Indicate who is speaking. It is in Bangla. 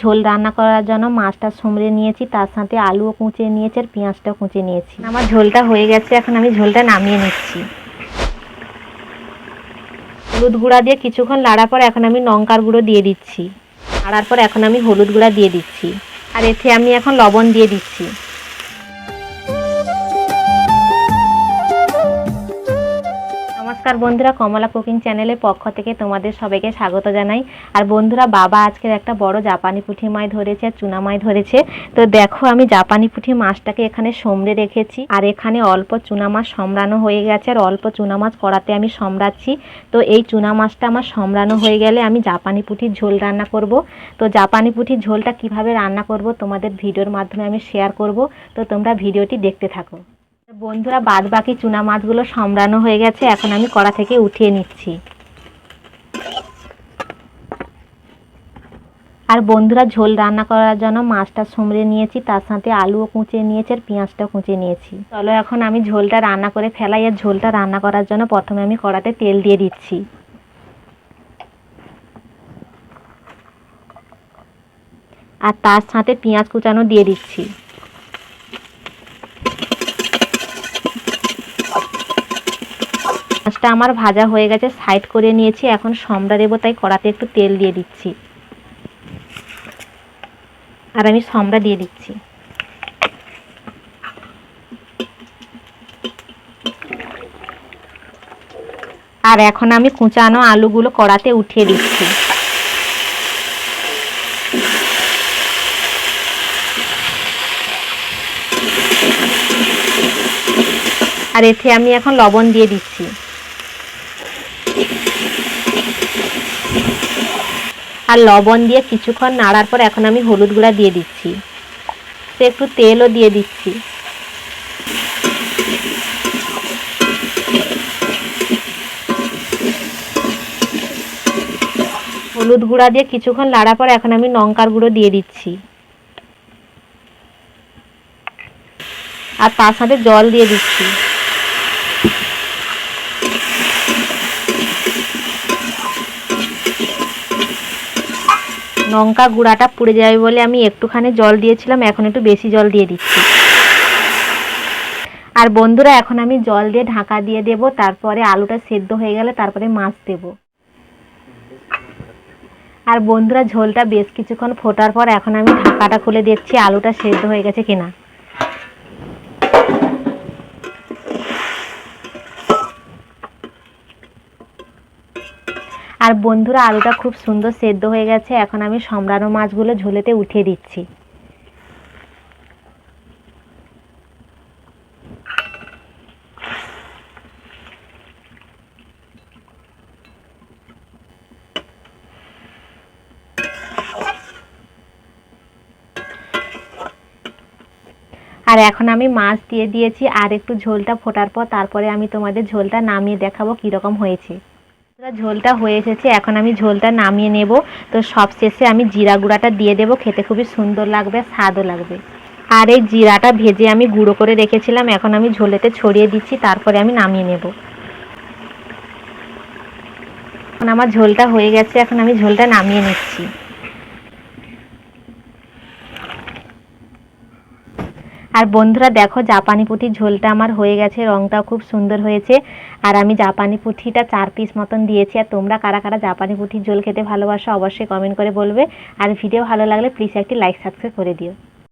Speaker 1: ঝোল রান্না করার জন্য মাছটা সুমড়ে নিয়েছি, তার সাথে আলুও কুঁচে নিয়েছি আর পেঁয়াজটাও কুঁচে নিয়েছি। আমার ঝোলটা হয়ে গেছে, এখন আমি ঝোলটা নামিয়ে নিচ্ছি। হলুদ গুঁড়া দিয়ে কিছুক্ষণ লাড়ার পর এখন আমি লঙ্কার গুঁড়ো দিয়ে দিচ্ছি। লাড়ার পর এখন আমি হলুদ গুঁড়া দিয়ে দিচ্ছি। আর এতে আমি এখন লবণ দিয়ে দিচ্ছি। নমস্কার বন্ধুরা, কমলা কুকিং চ্যানেলের পক্ষ থেকে তোমাদের সবাইকে স্বাগত জানাই। আর বন্ধুরা, বাবা আজকের একটা বড় জাপানি পুঁটি মাছ ধরেছে আর চুনা মাছ ধরেছে। তো দেখো, আমি জাপানি পুঁটি মাছটাকে এখানে সমড়ে রেখেছি। আর এখানে অল্প চুনা মাছ সমরানো হয়ে গেছে। আর অল্প চুনা মাছ কড়াতে আমি সমরাচ্ছি তো এই চুনা মাছটা আমার সমরানো হয়ে গেলে আমি জাপানি পুঁটির ঝোল রান্না করব। তো জাপানি পুঁটির ঝোলটা কীভাবে রান্না করব তোমাদের ভিডিওর মাধ্যমে আমি শেয়ার করব। তো তোমরা ভিডিওটি দেখতে থাকো। বন্ধুরা বাদ বাকি চুনা মাছগুলো সমরানো হয়ে গেছে। এখন আমি কড়া থেকে উঠিয়ে নিচ্ছি। আর বন্ধুরা, ঝোল রান্না করার জন্য মাছটা সমড়ে নিয়েছি, তার সাথে আলুও কুঁচে নিয়েছি আর পেঁয়াজটাও কুঁচে নিয়েছি। চলো এখন আমি ঝোলটা রান্না করে ফেলাই আর ঝোলটা রান্না করার জন্য প্রথমে আমি কড়াতে তেল দিয়ে দিচ্ছি। আর তার সাথে পেঁয়াজ কুচানো দিয়ে দিচ্ছি। মাছটা আমার ভাজা হয়ে গেছে সাইড করে নিয়েছি, এখন সমড়া দেবো, তাই কড়াতে একটু তেল দিয়ে দিচ্ছি। আর আমি সমড়া দিয়ে দিচ্ছি। আর এখন আমি কুচানো আলুগুলো কড়াতে উঠিয়ে দিচ্ছি। আর এতে আমি এখন লবণ দিয়ে দিচ্ছি। আর লবণ দিয়ে কিছুক্ষণ নাড়ার পর এখন আমি হলুদ গুঁড়া দিয়ে দিচ্ছি। তো একটু তেলও দিয়ে দিচ্ছি। হলুদ গুঁড়া দিয়ে কিছুক্ষণ লাড়ার পর এখন আমি লঙ্কার গুঁড়ো দিয়ে দিচ্ছি। আর তার সাথে জল দিয়ে দিচ্ছি। লঙ্কা গুঁড়াটা পুড়ে যাবে বলে আমি একটুখানি জল দিয়েছিলাম, এখন একটু বেশি জল দিয়ে দিচ্ছি। আর বন্ধুরা, এখন আমি জল দিয়ে ঢাকা দিয়ে দেব, তারপরে আলুটা সেদ্ধ হয়ে গেলে তারপরে মাছ দেব। আর বন্ধুরা, ঝোলটা বেশ কিছুক্ষণ ফোটার পর এখন আমি ঢাকাটা খুলে দেখছি আলুটা সেদ্ধ হয়ে গেছে কিনা। আর বন্ধুরা, আলুটা খুব সুন্দর সেদ্ধ হয়ে গেছে। এখন আমি সমরানো মাছগুলো ঝোলেতে উঠিয়ে দিচ্ছি। আর এখন আমি মাছ দিয়ে দিয়েছি, আর একটু ঝোলটা ফোটার পর তারপরে আমি তোমাদের ঝোলটা নামিয়ে দেখাবো কীরকম হয়েছে। ঝোলটা হয়ে এসেছে। এখন আমি ঝোলটা নামিয়ে নেব। তো সব শেষে আমি জিরা গুঁড়াটা দিয়ে দেবো। খেতে খুবই সুন্দর লাগবে, স্বাদও লাগবে। আর এই জিরাটা ভেজে আমি গুঁড়ো করে রেখেছিলাম। এখন আমি ঝোলেতে ছড়িয়ে দিচ্ছি, তারপরে আমি নামিয়ে নেব। এখন আমার ঝোলটা হয়ে গেছে। এখন আমি ঝোলটা নামিয়ে নিচ্ছি। আর বন্ধুরা দেখো, জাপানি পুঁটির ঝোলটা আমার হয়ে গেছে, রংটাও খুব সুন্দর হয়েছে। আর আমি জাপানি পুঁটিটা চার পিস মতন দিয়েছি। আর তোমরা কারা কারা জাপানি পুঁটির ঝোল খেতে ভালোবাসো অবশ্যই কমেন্ট করে বলবে। আর ভিডিও ভালো লাগলে প্লিজ একটি লাইক সাবস্ক্রাইব করে দিও।